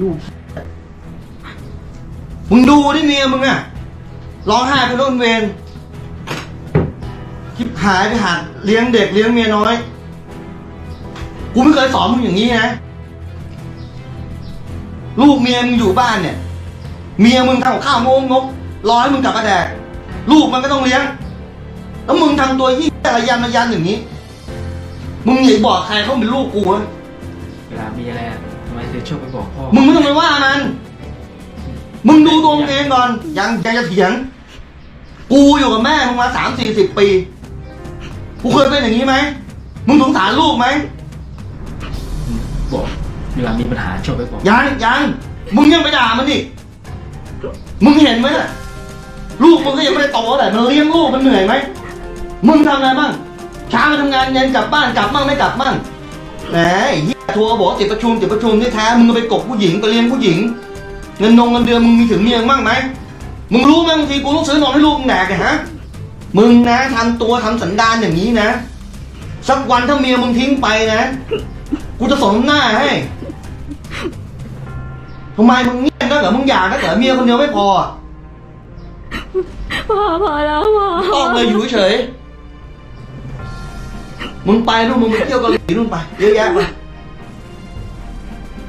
ลูกมึงดูดิเมียมึงอะร้องไห้ไปโน่นเวรคิดหายไปหัดเลี้ยงเด็กเลี้ยงเมียน้อย กูไม่เคยสอนมึงอย่างนี้นะ ลูกเมียมึงอยู่บ้านเนี่ย เมียมึงทำกับข้าวโงงงกรอให้มึงกลับมาแดกลูกมันก็ต้องเลี้ยง แล้วมึงทำตัวยี่ระยันระยันอย่างนี้ มึงอย่าบอกใครเขาเป็นลูกกูนะเวลามีอะไรอะ ทำไมถึงชอบไปบอกพ่อ มึงไม่ต้องไปว่ามัน มึงดูตัวมึงเองก่อน ยังยังจะเถียง กูอยู่กับแม่มึงมาสามสี่สิบปี กูเคยเป็นอย่างนี้ไหม มึงสงสารลูกไหม บอกเวลามีปัญหาชอบไปบอก ยังยัง มึงยังไปด่ามันอีก มึงเห็นไหมล่ะ ลูกมึงก็ยังไม่ได้โตเลยมันเลี้ยงลูกมันเหนื่อยไหม มึงทำอะไรบ้าง เช้ามาทำงานเย็นกลับบ้านกลับบ้างไม่กลับบ้างแหม ไอ้เหี้ยโทรบอกติดประชุมติดประชุมที่แท้มึงก็ไปกบผู้หญิงไปเลี้ยงผู้หญิง เงินนงเงินเดือนมึงมีถึงเมียมึงบ้างไหมมึงรู้ไหมบางทีกูต้องซื้อนมให้ลูกมึงแดกเนี่ยฮะมึงนะทำตัวทำสันดานอย่างนี้นะ สักวันถ้าเมียมึงทิ้งไปนะ กูจะสมหน้าให้ทำไมมึงเงียบนักเหรอมึงอยากนักเหรอเมียคนเดียวไม่พออะพ่อพอแล้วพ่อต้องเลยอยู่เฉยมึงไปนู่นมึงไปเที่ยวเกาหลีนู่นไปเยอะแยะไป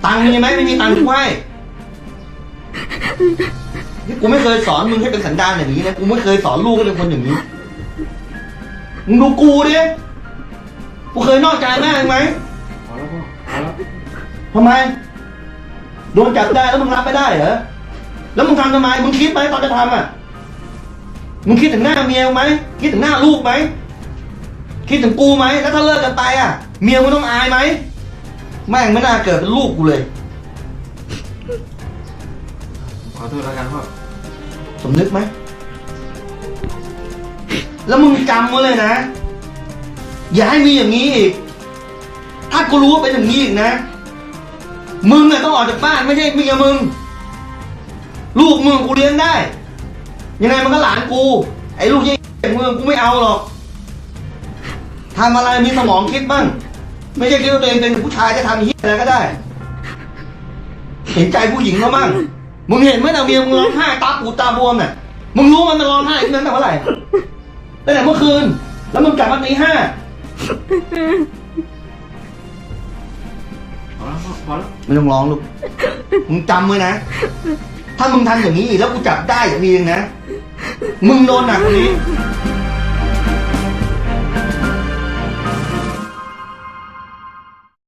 ตังค์มีไหมไม่มีตังค์กูให้นี่กูไม่เคยสอนมึงให้เป็นสันดานอย่างนี้นะกูไม่เคยสอนลูกให้เป็นคนอย่างนี้มึงดูกูดิกูเคยนอกใจแม่มึงไหมพอแล้วพ่อพอแล้วทำไมโดนจับได้แล้วมึงรับไม่ได้เหรอแล้วมึงทำทำไมมึงคิดไหมตอนจะทำอะมึงคิดถึงหน้าเมียไหมคิดถึงหน้าลูกไหมคิดถึงกูไหมแล้วถ้าเลิกกันไปอะ เมียมึงต้องอายไหม แม่งไม่น่าเกิดเป็นลูกกูเลย ขอโทษแล้วกันพ่อสมนึกไหม แล้วมึงจำไว้เลยนะ อย่าให้มีอย่างนี้อีก ถ้ากูรู้ว่าเป็นอย่างนี้อีกนะ มึงน่ะต้องออกจากบ้านไม่ใช่เมียมึง ลูกมึงกูเลี้ยงได้ ยังไงมันก็หลานกู ไอ้ลูกยี่มึงกูไม่เอาหรอกทำอะไรมีสมองคิดบ้าง ไม่ใช่คิดว่าตัวเองเป็นผู้ชายจะทำเฮียอะไรก็ได้ เห็นใจผู้หญิงเขาบ้างมึงเห็นไหมนะเมียมึงร้องไห้ตาปูดตาบวมน่ะมึงรู้มันมันร้องไห้ตั้งแต่เมื่อไหร่ตั้งแต่เมื่อคืน แล้วมึงกลับมาตีห้าพอแล้วพ่อพอแล้วไม่ต้องร้องลูกมึงจำไว้นะ ถ้ามึงทำอย่างนี้อีกแล้วกูจับได้อย่างนี้เองนะ มึงโดนหนักกว่านี้